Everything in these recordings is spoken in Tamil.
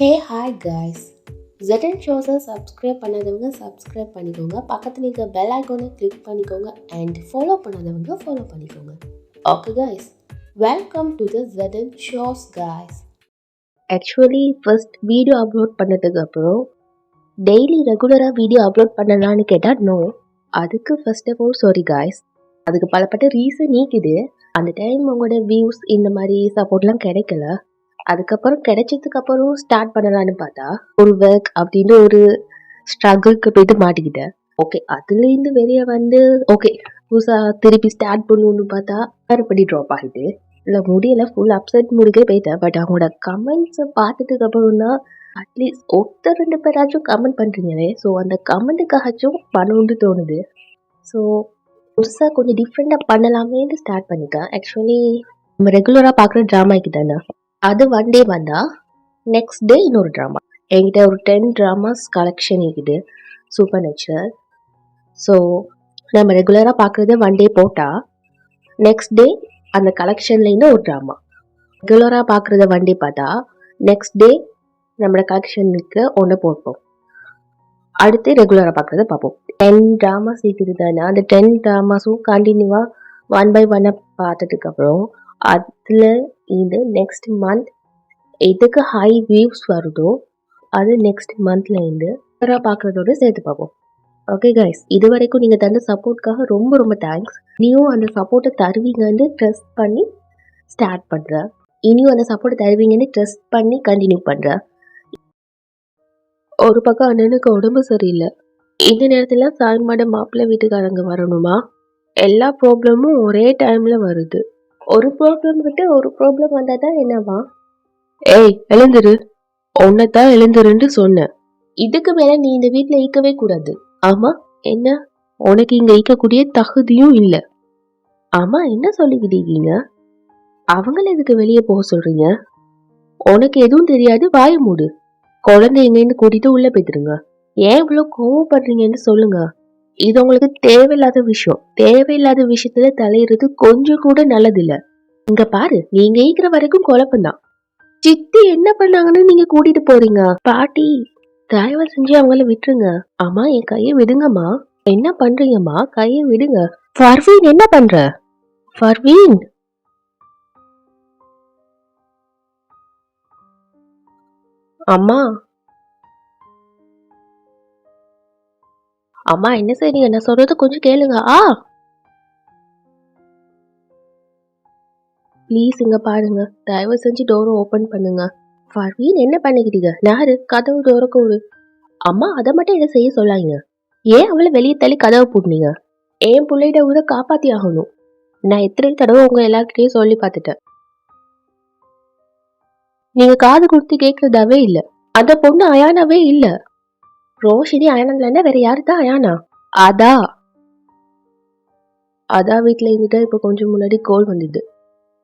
ஹே ஹாய் காய்ஸ் ஜெட்டன் ஷோஸை சப்ஸ்கிரைப் பண்ணாதவங்க சப்ஸ்கிரைப் பண்ணிக்கோங்க. பக்கத்தில் இருக்க பெல் ஐக்கோனை கிளிக் பண்ணிக்கோங்க அண்ட் ஃபாலோ பண்ணாதவங்க ஃபாலோ பண்ணிக்கோங்க. Okay guys welcome to the Jettan shows guys actually first video upload பண்ணதுக்கு அப்புறம் டெய்லி ரெகுலராக வீடியோ அப்லோட் பண்ணலான்னு கேட்டால் நோ அதுக்கு first of all sorry guys அதுக்கு பலப்பட்ட ரீசன் நீக்குது. அந்த டைம் உங்களோட வியூஸ் இந்த மாதிரி சப்போர்ட்லாம் கிடைக்கல. அதுக்கப்புறம் கிடைச்சதுக்கு அப்புறம் ஸ்டார்ட் பண்ணலான்னு பார்த்தா ஒரு ஒர்க் அப்படின்னு ஒரு ஸ்ட்ரகிள்க்கு போயிட்டு மாட்டிக்கிட்டேன் ஓகே அதுலேருந்து வெளியே வந்து ஓகே புதுசாக திருப்பி ஸ்டார்ட் பண்ணணும்னு பார்த்தா மறுபடி ட்ராப் ஆகிட்டு இல்லை முடியல ஃபுல் அப்செட் முடிக்கே போயிட்டேன். பட் அவங்களோட கமெண்ட்ஸை பார்த்ததுக்கு அப்புறம் தான் அட்லீஸ்ட் ஒருத்தர் ரெண்டு பேராச்சும் கமெண்ட் பண்ணுறீங்களே ஸோ அந்த கமெண்ட்டுக்காச்சும் பண்ணணும்னு தோணுது. ஸோ புதுசாக கொஞ்சம் டிஃப்ரெண்ட்டாக பண்ணலாமேன்னு ஸ்டார்ட் பண்ணிட்டேன். ஆக்சுவலி நம்ம ரெகுலராக பார்க்குற ட்ராமாக்கு தானே. அது ஒன் டே வந்தா நெக்ஸ்ட் டே இன்னொரு ட்ராமா என்கிட்ட ஒரு டென் ட்ராமாஸ் கலெக்ஷன் இருக்குது. சூப்பர் நேச்சுரல் ஸோ நம்ம ரெகுலராக பார்க்குறது ஒன் டே போட்டால் நெக்ஸ்ட் டே அந்த கலெக்ஷன்லேருந்து ஒரு ட்ராமா ரெகுலராக பார்க்குறத ஒன் டே பார்த்தா நெக்ஸ்ட் டே நம்மளோட கலெக்ஷனுக்கு ஒன்று போட்டோம். அடுத்து ரெகுலராக பார்க்குறத பார்ப்போம். டென் ட்ராமாஸ் இருக்குது தானே? அந்த டென் ட்ராமாஸும் கண்டினியூவாக ஒன் பை ஒன்னை பார்த்ததுக்கப்புறம் அதில் இது நெக்ஸ்ட் மந்த் எதுக்கு ஹை வியூஸ் வருதோ அது நெக்ஸ்ட் மந்த்லேருந்து பார்க்குறதோட சேர்த்து பார்ப்போம். ஓகே கைஸ் இது வரைக்கும் நீங்கள் தந்த சப்போர்ட்காக ரொம்ப ரொம்ப தேங்க்ஸ் நீயும் அந்த சப்போர்ட்டை தருவீங்கன்னு ட்ரெஸ்ட் பண்ணி ஸ்டார்ட் பண்ணுறேன் இனியும் அந்த சப்போர்ட்டை தருவீங்கன்னு ட்ரெஸ்ட் பண்ணி கண்டினியூ பண்ணுறேன் ஒரு பக்கம் அண்ணனுக்கு உடம்பு சரியில்லை. இந்த நேரத்தில் சாய்மாட மாப்பிள்ளை வீட்டுக்காரங்க வரணுமா? எல்லா ப்ராப்ளமும் ஒரே டைமில் வருது. ஒரு ப்ராப்ளம் விட்டு ஒரு ப்ராப்ளம் வந்தால் தான் என்னவா? ஏய் எழுந்துரு. உன்னைத்தான் எழுந்துருன்னு சொன்னேன் இதுக்கு மேல நீ இந்த வீட்டில் ஈக்கவே கூடாது. ஆமா. என்ன? உனக்கு இங்க ஈக்கக்கூடிய தகுதியும் இல்லை. ஆமா என்ன சொல்லிக்கிட்டீங்க அவங்கள எதுக்கு வெளியே போக சொல்றீங்க? உனக்கு எதுவும் தெரியாது வாய மூடு. குழந்தை எங்கேருந்து கூட்டிட்டு உள்ள போய்த்துருங்க ஏன் இவ்வளோ கோவப்படுறீங்கன்னு சொல்லுங்க. இது உங்களுக்கு தேவையில்லாத விஷயம். தேவையில்லாத விஷயத்துல தலையிறது கொஞ்சம் கூட நல்லதில்லை. இங்க பாரு நீங்க ஈக்கிற வரைக்கும் குழப்பம்தான். சித்தி என்ன பண்ணாங்கன்னு நீங்க கூட்டிட்டு போறீங்க? பாட்டி தயவு செஞ்சு அவங்கள விட்டுருங்க. அம்மா என் கையை விடுங்கம்மா. என்ன பண்றீங்கம்மா? கையை விடுங்க. ஃபர்வீன் என்ன பண்ற? ஃபர்வீன்! அம்மா அம்மா என்ன செய்றீங்க? நான் சொல்றது கொஞ்சம் கேளுங்க. ஆ? ப்ளீஸ் இங்க பாருங்க. தயவு செஞ்சு டோரை ஓபன் பண்ணுங்க. ஃபர்வீன் என்ன பண்ணிக்கிட்டீங்க யாரு? கதவு டோரை விடு அம்மா அதை மட்டும் என்ன செய்ய சொல்லாங்க ஏன் அவளை வெளியே தள்ளி கதவை பூட்டினீங்க? என் பிள்ளைகிட்ட விட காப்பாத்தி ஆகணும். நான் எத்தனை தடவை உங்க எல்லாருக்கிட்டையும் சொல்லி பார்த்துட்டேன். நீங்க காது கொடுத்து கேட்கறதாவே இல்லை. அந்த பொண்ணு அயானாவே இல்லை. ரோஷினி அயானா வேற யாரு தான் அயானா? அதா. அதா வீட்டில் இருந்துட்டு இப்போ கொஞ்சம் முன்னாடி கோல் வந்தது.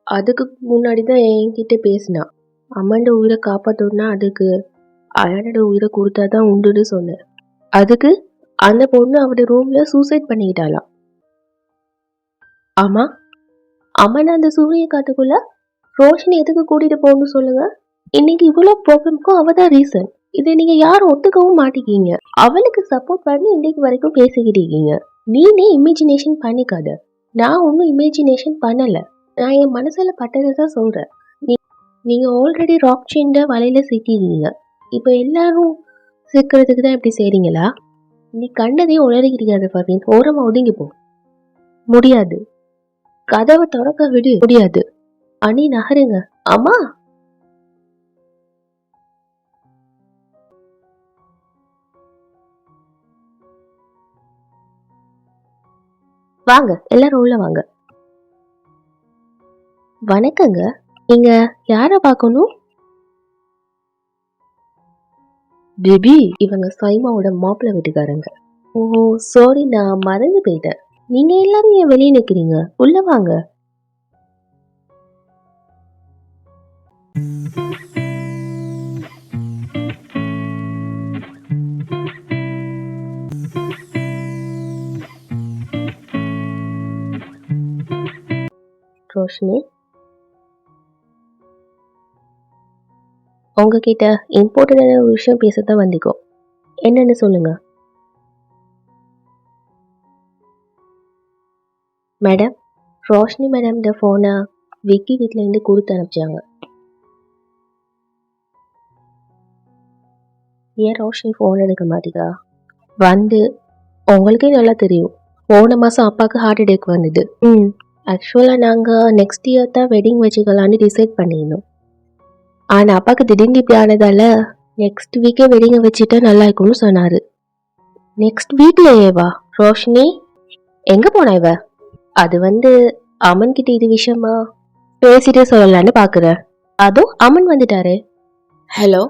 அதுக்கு முன்னாடி தான் என்கிட்ட பேசினா. அம்மாண்ட உயிரை காப்பாற்றணும்னா அதுக்கு அயானோட உயிரை கொடுத்தாதான் உண்டுன்னு சொன்னேன். அதுக்கு அந்த பொண்ணு அவட ரூம்ல சூசைட் பண்ணிக்கிட்டாளாம் ஆமா. அம்மன் அந்த சூரிய காட்டுக்குள்ள ரோஷினி எதுக்கு கூட்டிட்டு போகணும்னு சொல்லுங்க? இன்னைக்கு இவ்வளவு ப்ராப்ளம்க்கும் அவள் தான் ரீசன் இதை நீங்க யாரும் ஒத்துக்கவும் மாட்டிக்கீங்க அவளுக்கு சப்போர்ட் பண்ணி இன்னைக்கு வரைக்கும் பேசிக்கிட்டு இருக்கீங்க. நீனே இமேஜினேஷன் பண்ணிக்காத. நான் ஒன்றும் இமேஜினேஷன் பண்ணல. நான் என் மனசுல பட்டதை தான் சொல்றேன். நீ நீங்க ஆல்ரெடி ராக் செயின்ட வலையில சிக்கிக்கீங்க இப்போ எல்லாரும் சிக்கிறதுக்கு தான் இப்படி செய்றீங்களா? நீ கண்டதே உளறிக்கிறீங்க பவின். ஓரமா ஒதுங்கி போ. முடியாது. கதவை திறக்க விடு. முடியாது. அணி நகருங்க. அம்மா! வாங்க எல்லாரும் உள்ள வாங்க. வணக்கங்க. நீங்க யார பார்க்கணும்? பேபி இவங்க சைமாவோட மாப்பிள்ளை வீட்டுக்காரங்க. ஓ சாரி நான் மறந்து போயிட்டேன். நீங்க எல்லாரும் ஏன் வெளியே நிக்கிறீங்க? உள்ள வாங்க. ரோஷினி. உங்ககிட்ட இம்பார்ட்டண்டான ஒரு விஷயம் பேசத்தான் வந்திக்கோ என்னன்னு சொல்லுங்க. மேடம் ரோஷினி மேடம்ட ஃபோனை விக்கி வீட்டிலேருந்து கொடுத்து அனுப்பிச்சாங்க. ஏன் ரோஷினி ஃபோன் எடுக்க மாட்டேங்கா? வந்து உங்களுக்கே நல்லா தெரியும். போன மாதம் அப்பாவுக்கு ஹார்ட் அட்டாக் வந்தது. ம். ஆக்சுவலாக நாங்கள் நெக்ஸ்ட் இயர் தான் வெட்டிங் வச்சுக்கலான்னு டிசைட் பண்ணியிருந்தோம். ஆனால் அப்பாவுக்கு திடீர்னு இப்படி ஆனதால நெக்ஸ்ட் வீக்கே வெட்டிங்கை வச்சுட்டா நல்லா இருக்கும்னு சொன்னார். நெக்ஸ்ட் வீக்லேயேவா ரோஷினி? எங்கே போனா இவ? அது வந்து அமன் கிட்ட இது விஷயமா? பேசிட்டே சொல்லலான்னு பார்க்குறேன் அதுவும் அமன் வந்துட்டாரு. ஹலோ?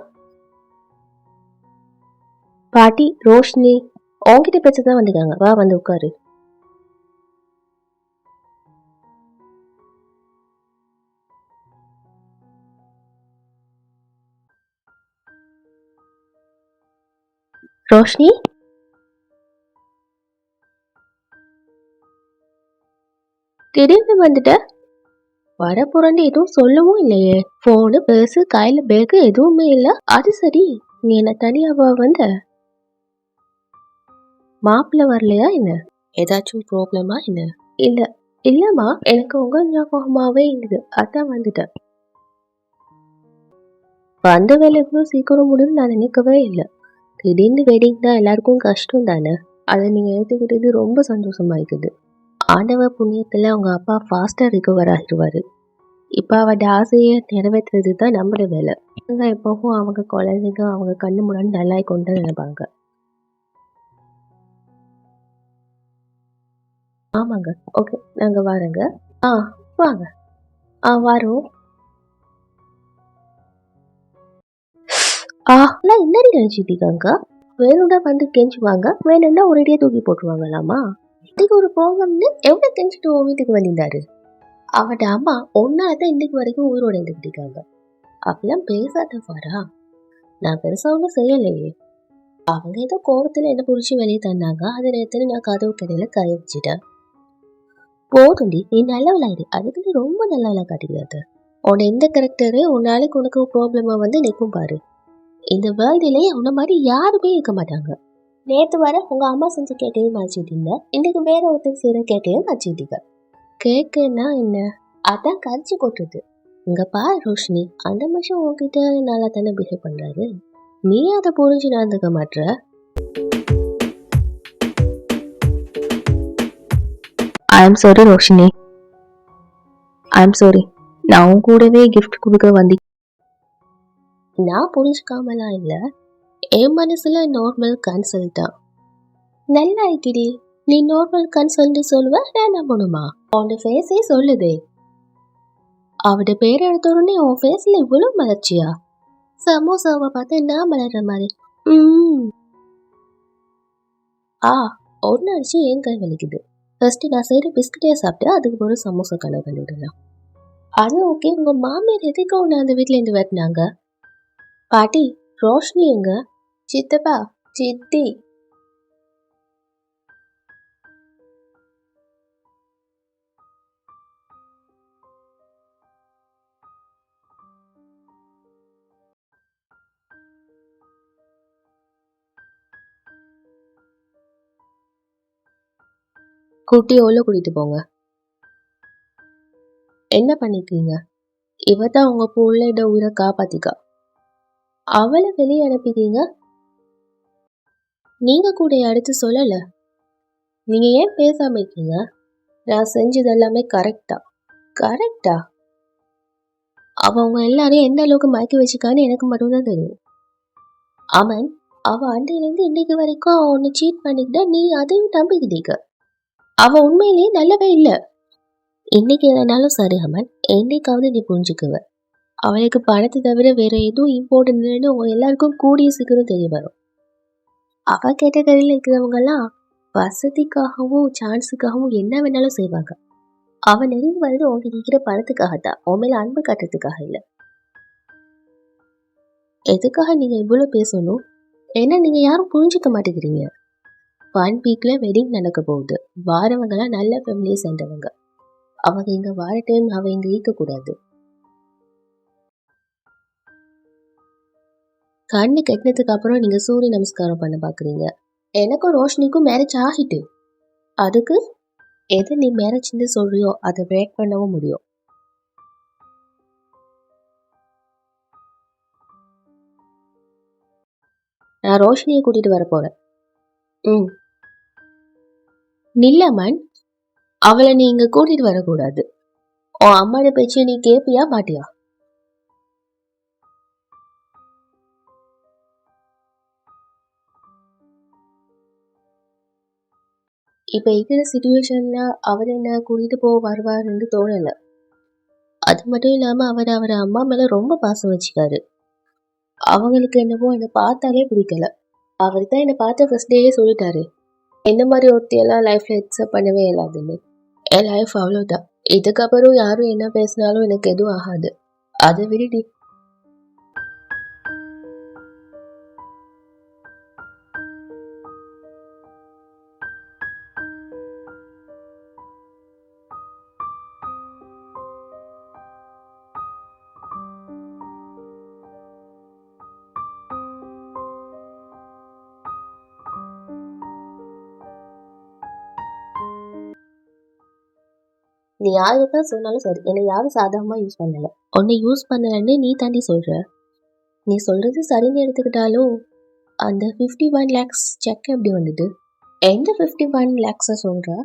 பாட்டி ரோஷினி உங்ககிட்ட பேச தான் வந்திருக்காங்க வா வந்து உட்காரு. ரோஷினி திடீர்னு வந்துட்ட. வர புரண்டு எதுவும் சொல்லவும் இல்லையே. ஃபோனு பேசு கையில பேக்கு எதுவுமே இல்ல. அது சரி நீ என்ன தனியாவா வந்த? மாப்பிள்ள வரலையா என்ன? ஏதாச்சும் ப்ராப்ளமா என்ன? இல்ல இல்லம்மா. எனக்கு உங்க ஞாபகமாவே இருந்தது அதான் வந்துட்டேன் வந்த வேலை இவ்வளோ சீக்கிரம் முடியும் நான் நினைக்கவே இல்லை. திடீர்னு வெட்டிங் எல்லாருக்கும் கஷ்டம் தானே? அதை நீங்க ஏற்றுக்கிட்டது ரொம்ப சந்தோஷமா இருக்குது. ஆண்டவ புண்ணியத்துல அவங்க அப்பா ஃபாஸ்டா ரிகவர் ஆகிடுவாரு இப்போ அவட ஆசையை நிறைவேற்றுறது தான் நம்மளோட வேலை. அவங்க எப்பவும் அவங்க குழந்தைங்க அவங்க கண்ணு முன்னாடி நல்லா கொண்டு நினைப்பாங்க ஆமாங்க. ஓகே நாங்கள் வரோங்க. ஆ வாங்க. ஆ வரோம். ஆ நான் என்னடி நினைச்சிட்டு இருக்காங்க? வேணும்னா வந்து கெஞ்சுவாங்க வேணும்னா ஒரேடியா தூக்கி போட்டுருவாங்களாமா? இன்னைக்கு ஒரு ப்ராப்ளம்னு எவ்வளோ கெஞ்சிட்டு உன் வீட்டுக்கு வந்திருந்தாரு? அவட அம்மா ஒன்னால தான் இன்னைக்கு வரைக்கும் உயிரோட இருந்துட்டு இருக்காங்க. அப்படிலாம் பேசாத பாரா. நான் பெருசாக ஒன்றும் செய்யலையே. அவங்க ஏதோ கோபத்தில் என்ன பிடிச்சி வெளியே தந்தாங்க. அதை நேரத்தில் நான் கதவு கடையில் கை வச்சுட்டேன். போதுண்டி நீ நல்லவளாயிரு. அதுக்கு நீ ரொம்ப நல்லவளா காட்டிக்கிறாத உன்னை எந்த கேரக்டரு உன் நாளைக்கு உனக்கு ப்ராப்ளமாக வந்து நிற்கும் பாரு. இந்த வேர்ல்டுலயே உன்ன மாதிரி யாருமே இருக்க மாட்டாங்க. நேத்து வர உங்க அம்மா செஞ்ச கேட்டையும் மாச்சிட்டீங்க இன்னைக்கு வேற ஒருத்தர் செய்யற கேட்டையும் மாச்சிட்டீங்க கேக்குன்னா என்ன? அதான் கரைச்சி கொட்டுது. இங்க பாரு ரோஷினி அந்த மனுஷன் உங்ககிட்ட நல்லா தானே பிஹேவ் பண்றாரு? நீ அதை புரிஞ்சு நடந்துக்க மாட்ற? I am sorry Roshini. I am sorry நான் உன் கூடவே கிஃப்ட் கொடுக்க வந்து நான் புரிஞ்சுக்காமலாம் இல்லை. என் மனசுல நார்மல் கன்சல்ட் தான். நல்லா இருக்குடி. நீ நார்மல் கன்சல்ட் சொல்லுவ நான் நம்பணுமா அவனோட ஃபேஸே சொல்லுதே. அவட பேர் எடுத்த உடனே உன் ஃபேஸில் இவ்வளோ மலர்ச்சியா? சமோசாவை பார்த்து நான் மலர்ற மாதிரி. ம் ஆ ஒன்று அடிச்சு என் கை வலிக்குது. ஃபஸ்ட்டு நான் செய்கிற பிஸ்கட்டே சாப்பிட்டு அதுக்கு ஒரு சமோசா கனவு பண்ணிவிடலாம் அது ஓகே உங்கள் மாமியார் எதுக்கு உன்னை அந்த வீட்டிலேருந்து வெட்டினாங்க? பாட்டி ரோஷினி எங்க? சித்தப்பா சித்தி. குட்டியோல உள்ள கூட்டிட்டு போங்க. என்ன பண்ணிருக்கீங்க? இவ தான் உங்க பிள்ளையோட உயிரை காப்பாத்திக்கா. அவளை வெளியே அனுப்பிக்கிறீங்க நீங்க கூட அடுத்து சொல்லல. நீங்க ஏன் பேசாம இருக்கீங்க? நான் செஞ்சது எல்லாமே கரெக்டா கரெக்டா அவங்க எல்லாரையும் எந்த அளவுக்கு மயக்கி வச்சுக்கான்னு எனக்கு மட்டும்தான் தெரியும். அவன் அவ அன்றையிலேருந்து இன்னைக்கு வரைக்கும் உன்னை சீட் பண்ணிக்கிட்ட நீ அதையும் நம்பிக்கிட்டீங்க. அவ உண்மையிலேயே நல்லவே இல்லை. இன்னைக்கு எதனாலும் சரி அமன் என்னைக்காவது நீ புரிஞ்சுக்குவ. அவளுக்கு பணத்தை தவிர வேற எதுவும் இம்பார்ட்டன்ட்னு உங்க எல்லாருக்கும் கூடிய சீக்கிரம் தெரிய வரும். அவ கேட்டகரியில் இருக்கிறவங்க எல்லாம் வசதிக்காகவும் சான்ஸுக்காகவும் என்ன வேணாலும் செய்வாங்க. அவன் நெருங்கி வர்றது உங்ககிட்ட இருக்கிற பணத்துக்காகத்தான் உன் மேல அன்பு காட்டுறதுக்காக இல்ல. எதுக்காக நீங்க இவ்வளவு பேசணும்? ஏன்னா நீங்க யாரும் புரிஞ்சுக்க மாட்டேங்கிறீங்க. ஒன் வீக்ல வெட்டிங் நடக்க போகுது. வாரவங்கலாம் நல்ல ஃபேமிலியை சேர்ந்தவங்க. அவங்க இங்க வார டைம் அவ இங்க இருக்கக்கூடாது. கண்ணு கெட்டினதுக்கு அப்புறம் நீங்க சூரிய நமஸ்காரம் பண்ண பாக்குறீங்க. எனக்கும் ரோஷினிக்கும் மேரேஜ் ஆகிட்டு. அதுக்கு எது நீ மேரேஜ்னு சொல்றியோ அதை பிரேக் பண்ணவும் முடியும். நான் ரோஷினியை கூட்டிட்டு வர ம். நில்லமன் அவளை நீ இங்க கூட்டிட்டு வரக்கூடாது. உன் அம்மாவோட பேச்சு நீ கேப்பியா மாட்டியா? இப்போ இருக்கிற சுச்சுவேஷனில் அவர் என்ன கூட்டிகிட்டு போக வருவாருன்னு தோணலை. அது மட்டும் இல்லாமல் அவர் அவர் அம்மா மேலே ரொம்ப பாசம் வச்சுக்காரு. அவங்களுக்கு என்னவோ என்னை பார்த்தாலே பிடிக்கல. அவர் தான் என்னை பார்த்த ஃபர்ஸ்ட் டேயே சொல்லிட்டாரு. என்ன மாதிரி ஒருத்தையெல்லாம் லைஃப்பில் எக்ஸப்ட் பண்ணவே இல்லாதுன்னு என் லைஃப் அவ்வளோதான் இதுக்கப்புறம் யாரும் என்ன பேசினாலும் எனக்கு எதுவும் ஆகாது. அதை விரிடி நீ யாரை தான் சொன்னாலும் சரி. என்னை யாரும் சாதகமாக யூஸ் பண்ணலை. உன்னை யூஸ் பண்ணலன்னு நீ தாண்டி சொல்கிற நீ சொல்கிறது சரின்னு எடுத்துக்கிட்டாலும் அந்த ஃபிஃப்டி ஒன் லேக்ஸ் செக் எப்படி வந்தது? எந்த ஃபிஃப்டி ஒன் லேக்ஸை சொல்கிற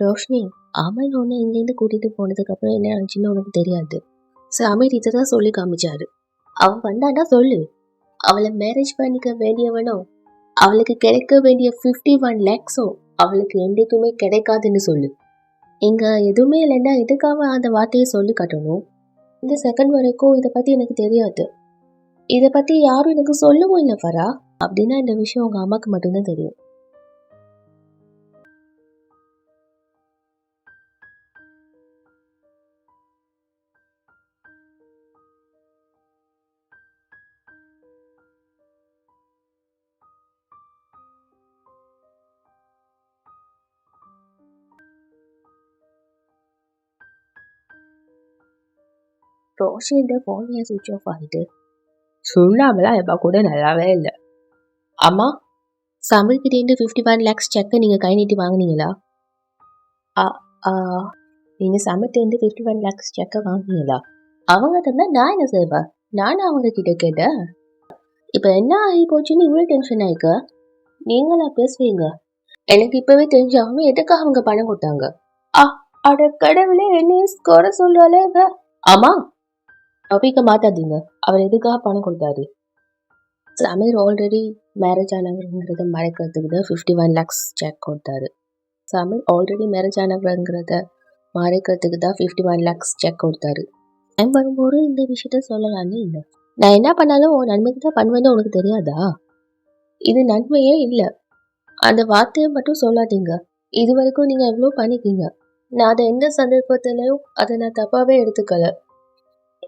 ரோஷினி அமன் ஒன்று இங்கேருந்து கூட்டிகிட்டு போனதுக்கப்புறம் என்ன ஆச்சுன்னு உனக்கு தெரியாது. சாமி இதை தான் சொல்லி காமிச்சாரு. அவன் வந்தான்னா சொல்லு. அவளை மேரேஜ் பண்ணிக்க வேண்டியவனோ அவளுக்கு கிடைக்க வேண்டிய ஃபிஃப்டி ஒன் லேக்ஸோ அவளுக்கு என்றைக்குமே கிடைக்காதுன்னு சொல்லு. இங்கே எதுவுமே இல்லைன்னா எதுக்காக அந்த வார்த்தையை சொல்லி காட்டணும்? இந்த செகண்ட் வரைக்கும் இதை பற்றி எனக்கு தெரியாது. இதை பற்றி யாரும் எனக்கு சொல்லவும் இல்லை ஃபரா. அப்படின்னா இந்த விஷயம் உங்கள் அம்மாவுக்கு மட்டும்தான் தெரியும். ரோஷியோட ஃபோன் ஏன் சுவிட்ச் ஆஃப் ஆகிட்டு சுண்ணாமெல்லாம் எப்போ கூட நல்லாவே இல்லை அம்மா சமைக்கிட்டேருந்து ஃபிஃப்டி ஒன் லேக்ஸ் செக்கை நீங்கள் கை நீட்டி வாங்குனீங்களா ஆ ஆ நீங்கள் சமைக்கிட்டேருந்து ஃபிஃப்டி ஒன் லேக்ஸ் செக்கை வாங்குனீங்களா அவங்க தந்தால் நான் என்ன செய்வேன் நானும் அவங்க கிட்ட கேட்டேன் இப்போ என்ன ஆகி போச்சுன்னு இவ்வளோ டென்ஷன் ஆயிக்க நீங்களா பேசுவீங்க எனக்கு இப்போவே தெரிஞ்சாகணும் எதுக்காக அவங்க பணம் கொடுத்தாங்க ஆ அட கடவுளே என்ன குறை சொல்றாளே இவ. ஆமா டாபிக்கை மாத்தாதீங்க அவர் எதுக்காக பணம் கொடுத்தாரு? சமீர் ஆல்ரெடி மேரேஜ் ஆனவருங்கிறத மறைக்கிறதுக்கு தான் ஃபிஃப்டி ஒன் லேக்ஸ் செக் கொடுத்தாரு சமீர் ஆல்ரெடி மேரேஜ் ஆனவருங்கிறத மறைக்கிறதுக்கு தான் ஃபிஃப்டி ஒன் லேக்ஸ் செக் கொடுத்தாரு. டைம் வரும்போது இந்த விஷயத்த சொல்லலான்னு இல்லை. நான் என்ன பண்ணாலும் உன் நன்மைக்கு தான் பண்ணுவேன்னு உனக்கு தெரியாதா? இது நன்மையே இல்லை. அந்த வார்த்தையை மட்டும் சொல்லாதீங்க. இது வரைக்கும் நீங்கள் எவ்வளோ பண்ணிக்கீங்க. நான் அதை எந்த சந்தர்ப்பத்திலையும் அதை நான் தப்பாகவே எடுத்துக்கல.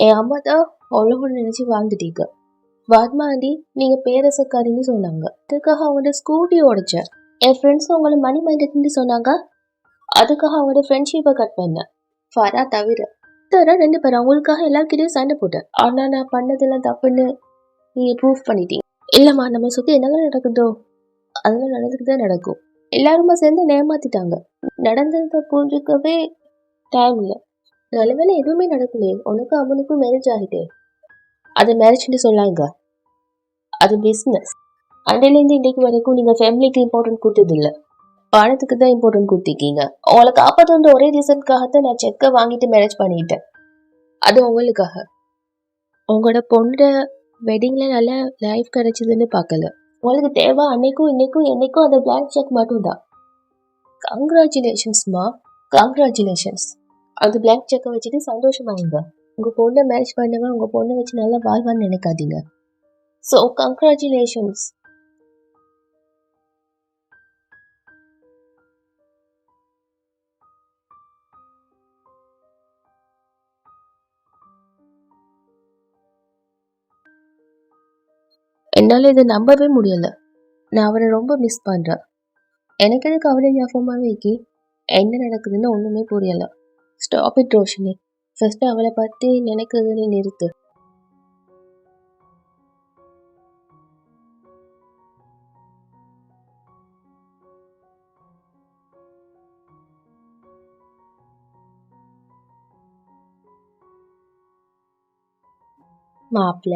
என் அம்மா தான் அவ்வளோ நினைச்சு வாழ்ந்துட்டீங்க. வாத்மாண்டி நீங்க பேரசக்காரின்னு சொன்னாங்க. அதுக்காக அவங்களோட ஸ்கூட்டி உடைச்சேன் என் ஃப்ரெண்ட்ஸ் உங்களை மணி மைண்டட்னு சொன்னாங்க. அதுக்காக அவங்களோட ஃப்ரெண்ட்ஷிப்பை கட் பண்ணேன் ஃபரா தவிர தர ரெண்டு பேரும் அவங்களுக்காக எல்லாருக்கிட்டையும் சண்டை போட்டேன். ஆனா நான் பண்ணதெல்லாம் தப்புன்னு நீங்க ப்ரூவ் பண்ணிட்டீங்க. இல்லம்மா நம்ம சுத்தி என்னங்க நடக்குதோ அதெல்லாம் நடந்துட்டு தான் நடக்கும். எல்லாருமா சேர்ந்து ஏமாத்திட்டாங்க. நடந்ததை புரிஞ்சுக்கவே டைம் இல்லை. நல்ல எதுவுமே நடக்கலையே. உனக்கும் அவனுக்கும் மேரேஜ் ஆகிட்டே. அது மேரேஜ்னு சொல்லாங்க. அது பிஸ்னஸ் அண்டையிலேருந்து இன்றைக்கு வரைக்கும் நீங்கள் ஃபேமிலிக்கு இம்பார்ட்டன்ட் கொடுத்ததில்ல. பணத்துக்கு தான் இம்பார்ட்டன்ட் கொடுத்துருக்கீங்க. உங்களை காப்பாற்ற ஒரே ரீசனுக்காகத்தான் நான் செக்கை வாங்கிட்டு மேரேஜ் பண்ணிட்டேன். அது உங்களுக்காக. உங்களோட பொண்ணோட வெட்டிங்கில் நல்ல லைஃப் கிடைச்சதுன்னு பார்க்கல. உங்களுக்கு தேவை அன்னைக்கும் இன்னைக்கும் என்னைக்கும் அந்த பிளாங்க் செக் மட்டும்தான். கங்க்ராச்சுலேஷன்ஸ்மா கங்க்ராச்சுலேஷன்ஸ் அந்த பிளாங்க் செக்கை வச்சுட்டு சந்தோஷமாயிங்க உங்கள் பொண்ணை மேரேஜ் பண்ணவன் உங்கள் பொண்ணை வச்சு நல்லா வாழ்வான்னு நினைக்காதீங்க. ஸோ கங்க்ராச்சுலேஷன்ஸ் என்னால் இதை நம்பவே முடியலை. நான் அவரை ரொம்ப மிஸ் பண்ணுறேன் எனக்கு எதுக்கு அவரை ஞாபகமாக வைக்கி என்ன நடக்குதுன்னு ஒன்றுமே புரியலை. ஸ்டாப் இட் ரோஷினி ஃபஸ்ட்டு அவளை பத்தி நினைக்கிறதுன்னு நிறுத்து. மாப்பிள்ள